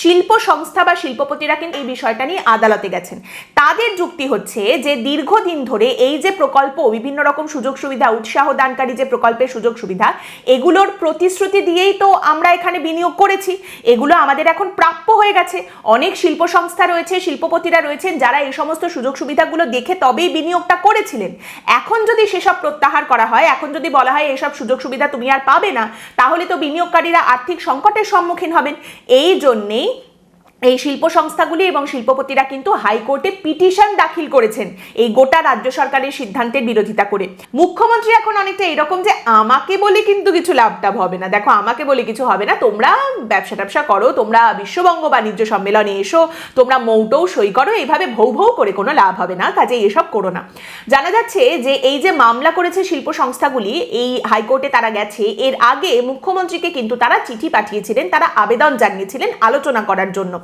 শিল্প সংস্থা বা শিল্পপতিরা কিন্তু এই বিষয়টা নিয়ে আদালতে গেছেন। তাদের যুক্তি হচ্ছে যে, দীর্ঘদিন ধরে এই যে প্রকল্প, বিভিন্ন রকম সুযোগ সুবিধা, উৎসাহ দানকারী যে প্রকল্পের সুযোগ সুবিধা, এগুলোর প্রতিশ্রুতি দিয়েই তো আমরা এখানে বিনিয়োগ করেছি। এগুলো আমাদের এখন প্রাপ্য হয়ে গেছে। অনেক শিল্প সংস্থা রয়েছে, শিল্পপতিরা রয়েছেন যারা এই সমস্ত সুযোগ সুবিধাগুলো দেখে তবেই বিনিয়োগটা করেছিলেন। এখন যদি সেসব প্রত্যাহার করা হয়, এখন যদি বলা হয় এসব সুযোগ সুবিধা তুমি আর পাবে না, তাহলে তো বিনিয়োগকারীরা আর্থিক সংকটের সম্মুখীন হবেন। এই জন্যেই এই শিল্প সংস্থাগুলি এবং শিল্পপতিরা কিন্তু হাইকোর্টে পিটিশন দাখিল করেছেন এই গোটা রাজ্য সরকারের সিদ্ধান্তের বিরোধিতা করে। মুখ্যমন্ত্রী এখন অনেকটা এরকম যে, আমাকে বলে কিন্তু কিছু লাভটাভ হবে না। দেখো, আমাকে বলে কিছু হবে না। তোমরা ব্যবসা ট্যাবসা করো, তোমরা বিশ্ববঙ্গ বাণিজ্য সম্মেলনে এসো, তোমরা মৌটও সই করো। এইভাবে ভৌ ভৌ করে কোনো লাভ হবে না। কাজে এসব করো না। জানা যাচ্ছে যে, এই যে মামলা করেছে শিল্প সংস্থাগুলি, এই হাইকোর্টে তারা গেছে। এর আগে মুখ্যমন্ত্রীকে কিন্তু তারা চিঠি পাঠিয়েছিলেন, তারা আবেদন জানিয়েছিলেন আলোচনা করার জন্য।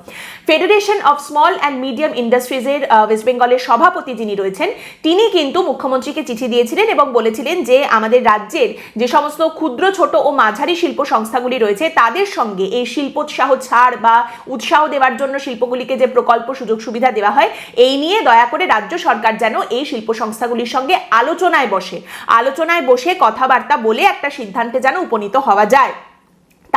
Federation of small and medium ইন্ডাস্ট্রিজের West বেঙ্গলের সভাপতি যিনি রয়েছেন, তিনি কিন্তু মুখ্যমন্ত্রীকে চিঠি দিয়েছিলেন এবং বলেছিলেন যে আমাদের রাজ্যের যে সমস্ত ক্ষুদ্র, ছোট ও মাঝারি শিল্প সংস্থাগুলি রয়েছে, তাদের সঙ্গে এই শিল্পোৎসাহ ছাড় বা উৎসাহ দেওয়ার জন্য শিল্পগুলিকে যে প্রকল্প, সুযোগ, সুবিধা দেওয়া হয়, এই নিয়ে দয়া করে রাজ্য সরকার যেন এই শিল্প সংস্থাগুলির সঙ্গে আলোচনায় বসে আলোচনায় বসে কথাবার্তা বলে একটা সিদ্ধান্তে যেন উপনীত হওয়া যায়।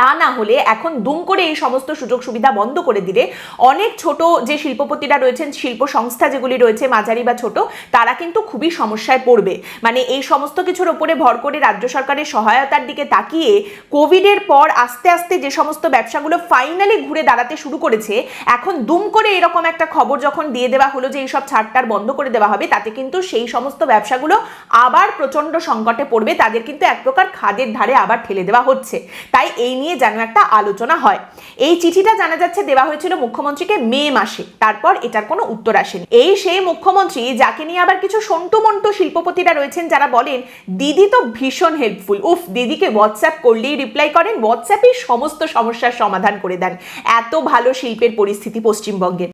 তা না হলে এখন দুম করে এই সমস্ত সুযোগ সুবিধা বন্ধ করে দিলে অনেক ছোট যে শিল্পপতিরা রয়েছেন, শিল্প সংস্থা যেগুলি রয়েছে, মাঝারি বা ছোট, তারা কিন্তু খুবই সমস্যায় পড়বে। মানে এই সমস্ত কিছুর ওপরে ভর করে রাজ্য সরকারের সহায়তার দিকে তাকিয়ে কোভিডের পর আস্তে আস্তে যে সমস্ত ব্যবসাগুলো ফাইনালি ঘুরে দাঁড়াতে শুরু করেছে, এখন দুম করে এরকম একটা খবর যখন দিয়ে দেওয়া হলো যে এইসব ছাড়টার বন্ধ করে দেওয়া হবে, তাতে কিন্তু সেই সমস্ত ব্যবসাগুলো আবার প্রচণ্ড সংকটে পড়বে, তাদের কিন্তু এক প্রকার খাদের ধারে আবার ঠেলে দেওয়া হচ্ছে। তাই এই নিয়ে যেন একটা আলোচনা হয়। এই চিঠিটা জানা যাচ্ছে দেওয়া হয়েছিল মুখ্যমন্ত্রীকে মে মাসে। তারপর এটার কোনো উত্তর আসেনি। এই সেই মুখ্যমন্ত্রী যাকে নিয়ে আবার কিছু সন্টু মন্টু শিল্পপতিরা রয়েছেন যারা বলেন, দিদি তো ভীষণ হেল্পফুল উফ, দিদিকে হোয়াটসঅ্যাপ করলেই রিপ্লাই করেন হোয়াটসঅ্যাপেই সমস্ত সমস্যার সমাধান করে দেন। এত ভালো শিল্পের পরিস্থিতি পশ্চিমবঙ্গের